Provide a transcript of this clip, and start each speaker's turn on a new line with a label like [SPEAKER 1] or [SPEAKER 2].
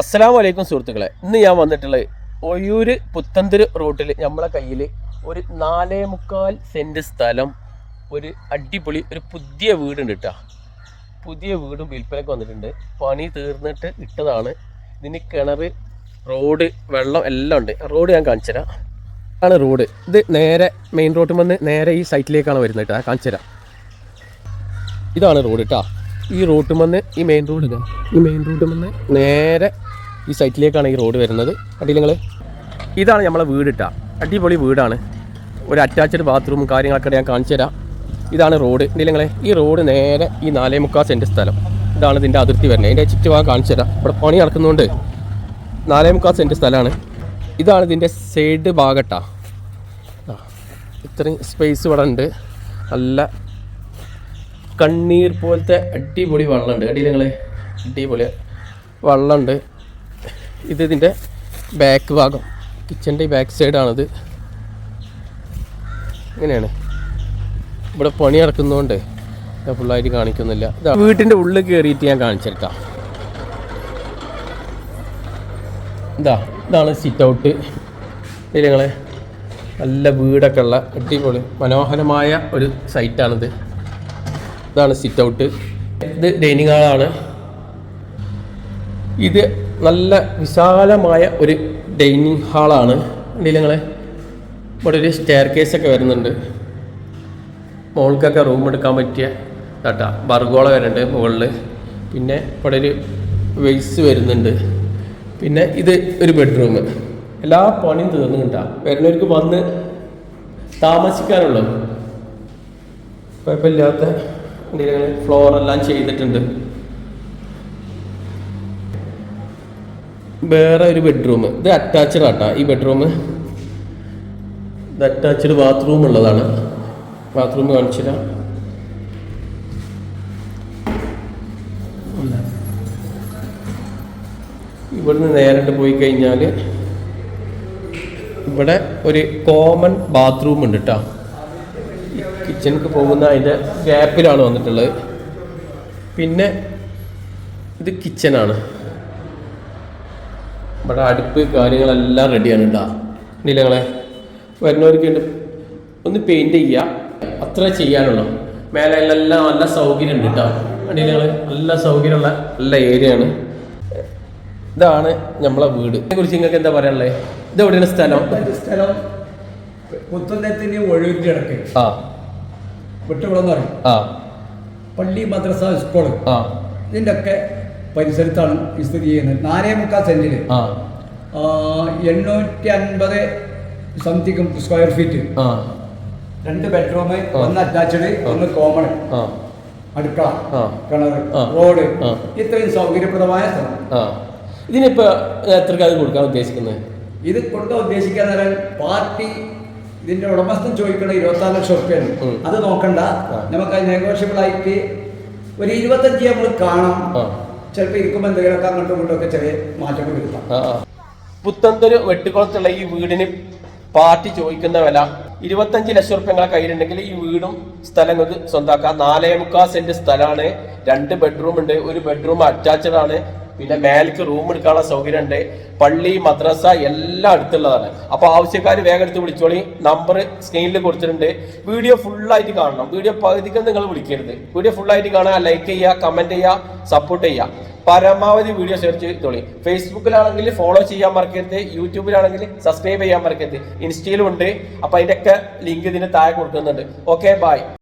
[SPEAKER 1] അസ്സലാമു വലൈക്കും സുഹൃത്തുക്കളെ. ഇന്ന് ഞാൻ വന്നിട്ടുള്ളത് ഒയൂര് പുത്തന്തിര് റൂട്ടിൽ നമ്മളെ കയ്യിൽ ഒരു നാലേ മുക്കാൽ സെന്റ് സ്ഥലം ഒരു അടിപൊളി ഒരു പുതിയ വീടുണ്ട് കേട്ടോ പുതിയ വീടും വിൽപ്പനയ്ക്ക് വന്നിട്ടുണ്ട്. പണി തീർന്നിട്ട് ഇട്ടതാണ്. ഇതിന് കിണർ റോഡ് വെള്ളം എല്ലാം ഉണ്ട്. റോഡ് ഞാൻ കാണിച്ചു തരാം. ആണ് റോഡ്. ഇത് നേരെ മെയിൻ റോഡിൽ വന്ന് നേരെ ഈ സൈറ്റിലേക്കാണ് വരുന്നത് കേട്ടോ കാണിച്ചു തരാം. ഇതാണ് റോഡ് കേട്ടോ ഈ റോട്ടിൽ വന്ന് ഈ മെയിൻ റോഡ് ഇതാണ് ഈ മെയിൻ റോഡിൽ വന്ന് നേരെ ഈ സൈറ്റിലേക്കാണ് ഈ റോഡ് വരുന്നത്. കണ്ടില്ല നിങ്ങൾ ഇതാണ് നമ്മളെ വീട് ഇട്ടാ അടിപൊളി വീടാണ്. ഒരു അറ്റാച്ച്ഡ് ബാത്റൂമും കാര്യങ്ങളൊക്കെ ഞാൻ കാണിച്ചു തരാം. ഇതാണ് റോഡ്. ഇല്ലെങ്കിൽ ഈ റോഡ് നേരെ ഈ നാലേ മുക്കാൽ സെന്റ് സ്ഥലം. ഇതാണ് ഇതിന്റെ അതിർത്തി വരുന്നത്. അതിന്റെ ചുറ്റുഭാഗം കാണിച്ചു തരാം. ഇവിടെ പണി നടക്കുന്നതുകൊണ്ട് നാലേ മുക്കാൽ സെന്റ് സ്ഥലമാണ്. ഇതാണ് ഇതിന്റെ സൈഡ് ഭാഗട്ടാ. ഇത്രയും സ്പേസ് ഇവിടെ ഉണ്ട്. നല്ല കണ്ണീർ പോലത്തെ അടിപൊളി വെള്ളമുണ്ട്. അടിയിൽ നിങ്ങൾ അടിപൊളി വെള്ളമുണ്ട്. ഇത് ഇതിന്റെ ബാക്ക് ഭാഗം. കിച്ചന്റെ ബാക്ക് സൈഡാണിത് ഇങ്ങനെയാണ്. ഇവിടെ പണി നടക്കുന്നതുകൊണ്ട് ഫുള്ളായിട്ട് കാണിക്കുന്നില്ല. വീട്ടിന്റെ ഉള്ളിൽ കയറിയിട്ട് ഞാൻ കാണിച്ചെടുക്കാം. ഇതാ ഇതാണ് സിറ്റ് ഔട്ട് ഇതിൽ ഞങ്ങൾ നല്ല വീടൊക്കെ ഉള്ള അടിപൊളി മനോഹരമായ ഒരു സൈറ്റാണിത് ഇതാണ് സിറ്റ് ഔട്ട് ഇത് ഡൈനിങ് ഹാളാണ് ഇത് നല്ല വിശാലമായ ഒരു ഡൈനിങ് ഹാളാണ് നിങ്ങളെ? ഇവിടെ ഒരു സ്റ്റെയർ കേസൊക്കെ വരുന്നുണ്ട്. മുകൾക്കൊക്കെ റൂം എടുക്കാൻ പറ്റിയ കേട്ടാ ബർഗോള വരുന്നുണ്ട് മുകളിൽ പിന്നെ ഇവിടെ ഒരു വെയ്സ് വരുന്നുണ്ട്. പിന്നെ ഇത് ഒരു ബെഡ്റൂം എല്ലാ പണിയും തീർന്നു കിട്ടാം. വരുന്നവർക്ക് വന്ന് താമസിക്കാനുള്ളൂ. കുഴപ്പമില്ലാത്ത എല്ലാം ചെയ്തിട്ടുണ്ട്. വേറെ ഒരു ബെഡ്റൂം ഇത് അറ്റാച്ച്ഡ് ആട്ടാ ഈ ബെഡ്റൂം ഇത് അറ്റാച്ച്ഡ് ബാത്റൂം ഉള്ളതാണ്. ബാത്റൂം കാണിച്ചില്ല ഇവിടുന്ന് നേരിട്ട് പോയി കഴിഞ്ഞാൽ ഇവിടെ ഒരു കോമൺ ബാത്റൂം ഉണ്ട് കേട്ടോ കിച്ചണിക്ക് പോകുന്ന അതിന്റെ ഗ്യാപ്പിലാണ് വന്നിട്ടുള്ളത്. പിന്നെ ഇത് കിച്ചനാണ് ഇവിടെ അടുപ്പ് കാര്യങ്ങളെല്ലാം റെഡിയാണ് കേട്ടോ നീലങ്ങളെ വരുന്നവർക്ക് ഉണ്ട് ഒന്ന് പെയിന്റ് ചെയ്യുക അത്ര ചെയ്യാനുള്ളൂ. മേലെ എല്ലാം നല്ല സൗകര്യം ഉണ്ട് കേട്ടോ നീലങ്ങൾ നല്ല സൗകര്യമുള്ള നല്ല ഏരിയ ആണ്. ഇതാണ് നമ്മളെ വീട്. ഇതിനെ കുറിച്ച് നിങ്ങൾക്ക് എന്താ പറയാനുള്ളത് ഇത് എവിടെയാണ് സ്ഥലം?
[SPEAKER 2] സ്ഥലം പുത്തനത്തിന് ഒഴുകി കിടക്ക്
[SPEAKER 1] ആ.
[SPEAKER 2] വിട്ടുവിടുന്ന
[SPEAKER 1] ആ.
[SPEAKER 2] പള്ളി മദ്രസ സ്കൂൾ
[SPEAKER 1] ആ.
[SPEAKER 2] ഇതിന്റെ ഒക്കെ പരിസരത്താണ് സ്ഥിതി ചെയ്യുന്നത്. നാലേ മുക്കാൽ
[SPEAKER 1] ആ,
[SPEAKER 2] എണ്ണൂറ്റി അൻപത് സംതിങ് സ്ക്വയർ ഫീറ്റ് രണ്ട് ബെഡ്റൂം ഒന്ന് അറ്റാച്ച്ഡ് ഒന്ന് കോമൺ അടുക്കള. കിണർ റോഡ് ഇത്രയും സൗകര്യപ്രദമായ സ്ഥലം.
[SPEAKER 1] ഇതിനിപ്പോ എത്ര അത് കൊടുക്കാൻ ഉദ്ദേശിക്കുന്നത്?
[SPEAKER 2] ഇത് കൊടുക്കാൻ ഉദ്ദേശിക്കാന്ന് പറയാൻ പാർട്ടി ഇതിന്റെ ഉടമസ്ഥൻ ചോദിക്കണ ഇരുപത്താറ് ലക്ഷം റുപ്യാണ് അത് നോക്കണ്ട. നമുക്ക് നെഗോഷ്യബിൾ ആയിട്ട് ഒരു ഇരുപത്തഞ്ച് നമ്മൾ കാണാം. ചിലപ്പോൾ ഇരിക്കുമ്പോൾ എന്തെങ്കിലുമൊക്കെ അങ്ങോട്ടും ഇങ്ങോട്ടും ഒക്കെ ചെറിയ മാറ്റങ്ങൾ വരുത്താം.
[SPEAKER 1] പുത്തന്തൊരു വെട്ടിക്കുളത്തുള്ള ഈ വീടിന് പാർട്ടി ചോദിക്കുന്ന വില ഇരുപത്തഞ്ച് ലക്ഷം റുപ്യ നിങ്ങളെ കയ്യിലുണ്ടെങ്കിൽ ഈ വീടും സ്ഥലങ്ങൾക്ക് സ്വന്താക്കാം നാലേ മുക്കാൽ സെന്റ് സ്ഥലമാണ് രണ്ട് ബെഡ്റൂം ഉണ്ട് ഒരു ബെഡ്റൂം അറ്റാച്ച്ഡ് ആണ് പിന്നെ മേലേക്ക് റൂം എടുക്കാനുള്ള സൗകര്യം ഉണ്ട് പള്ളി മദ്രസ എല്ലാം അടുത്തുള്ളതാണ്. അപ്പോൾ ആവശ്യക്കാർ വേഗം എടുത്ത് വിളിച്ചോളി. നമ്പർ സ്ക്രീനിൽ കൊടുത്തിട്ടുണ്ട്. വീഡിയോ ഫുള്ളായിട്ട് കാണണം. വീഡിയോ പകുതിക്ക് നിങ്ങൾ വിളിക്കരുത്. വീഡിയോ ഫുള്ളായിട്ട് കാണുക ലൈക്ക് ചെയ്യുക കമന്റ് ചെയ്യുക സപ്പോർട്ട് ചെയ്യുക. പരമാവധി വീഡിയോ സെർച്ച് ചെയ്തോളി. ഫേസ്ബുക്കിലാണെങ്കിൽ ഫോളോ ചെയ്യാൻ മറക്കരുത്. യൂട്യൂബിലാണെങ്കിൽ സബ്സ്ക്രൈബ് ചെയ്യാൻ മറക്കരുത്. ഇൻസ്റ്റയിലും ഉണ്ട്. അപ്പോൾ അതിന്റെ ഒക്കെ ലിങ്ക് ഇതിന് താഴെ കൊടുക്കുന്നുണ്ട്. Okay bye